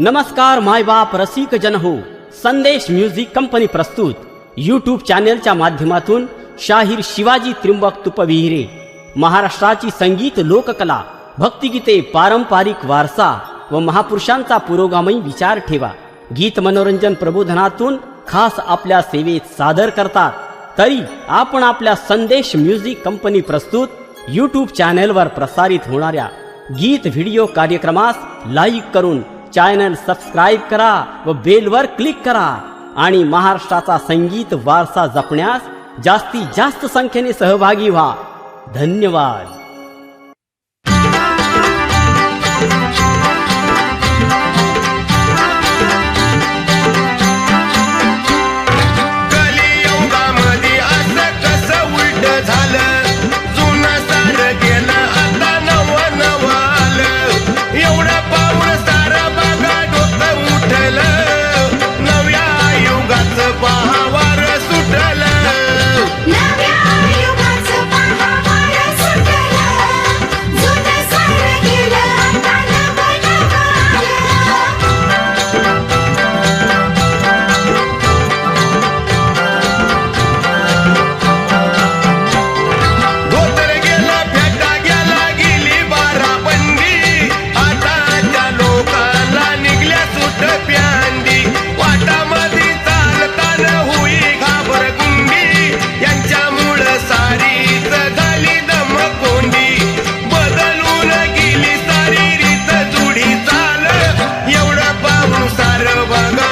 नमस्कार मायबाप रसिक जन हो. संदेश म्युझिक कंपनी प्रस्तुत. यूट्यूब चॅनेलच्या माध्यमातून शाहीर शिवाजी त्रिंबक तुपविहिरे. महाराष्ट्राची संगीत लोककला भक्तिगीते पारंपरिक वारसा व महापुरुषांचा पुरोगामी विचार ठेवा. गीत मनोरंजन प्रबोधनातून खास आपल्या सेवेत सादर करतात. तरी आपण आपल्या संदेश म्युझिक कंपनी प्रस्तुत यूट्यूब चॅनेलवर प्रसारित होणाऱ्या गीत व्हिडिओ कार्यक्रमास लाईक करून चॅनल सबस्क्राईब करा व बेलवर क्लिक करा. आणि महाराष्ट्राचा संगीत वारसा जपण्यास जास्तीत जास्त संख्येने सहभागी व्हा. धन्यवाद. Nirvana.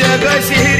这个心